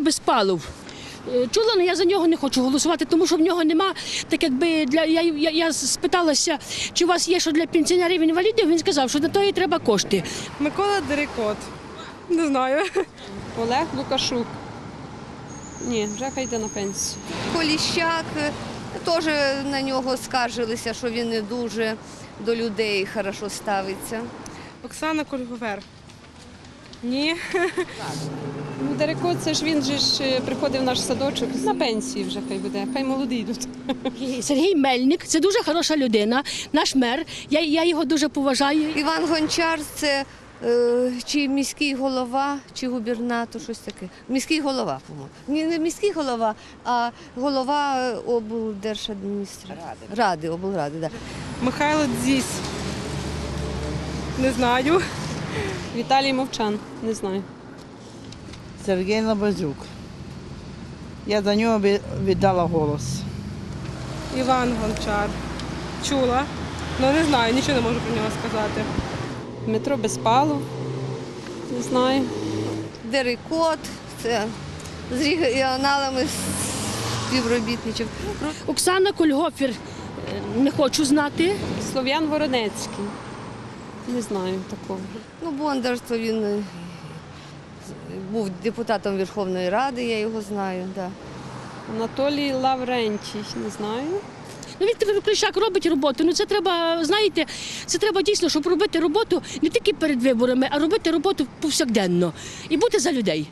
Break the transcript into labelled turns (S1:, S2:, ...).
S1: Безпалов. Е, Чула, але я за нього не хочу голосувати, тому що в нього нема, так якби для я, я, я спиталася, чи у вас є що для пенсіонерів інвалідів. Він сказав, що на то і треба кошти.
S2: Микола Дерекот. Не знаю.
S3: Олег Лукашук. Ні, вже хай йде на пенсію.
S4: Поліщак е, теж на нього скаржилися, що він не дуже до людей хорошо ставиться.
S2: Оксана Кольговер. Ні.
S3: Ну, Дереко, це ж він же ж е, приходив в наш садочок. На пенсії вже хай буде, хай молодий йдуть.
S1: Сергій Мельник це дуже хороша людина, наш мер. Я, я його дуже поважаю.
S4: Іван Гончар це е, чи міський голова, чи губернатор, щось таке. Міський голова, по-моєму. Не міський голова, а голова е, облдержадміністрації. Ради. Ради, облради. Да.
S2: Михайло Дзісь. Не знаю.
S3: Віталій Мовчан, не знаю.
S5: Сергій Лабазюк. Я за нього віддала голос.
S2: Іван Гончар. Чула. Ну не знаю, нічого не можу про нього сказати.
S3: Дмитро Безпалов, не знаю.
S4: Дерекот, це з регіоналами співробітничав.
S1: Оксана Кольгофір е, не хочу знати.
S3: Слов'ян Воронецький. Не знаю такого.
S4: Ну, Бондар, то він був депутатом Верховної Ради, я його знаю. Да.
S3: Анатолій Лаврентій, не знаю.
S1: Ну, Віктор Клищак робить роботу. Ну це треба, знаєте, це треба дійсно, щоб робити роботу не тільки перед виборами, а робити роботу повсякденно і бути за людей.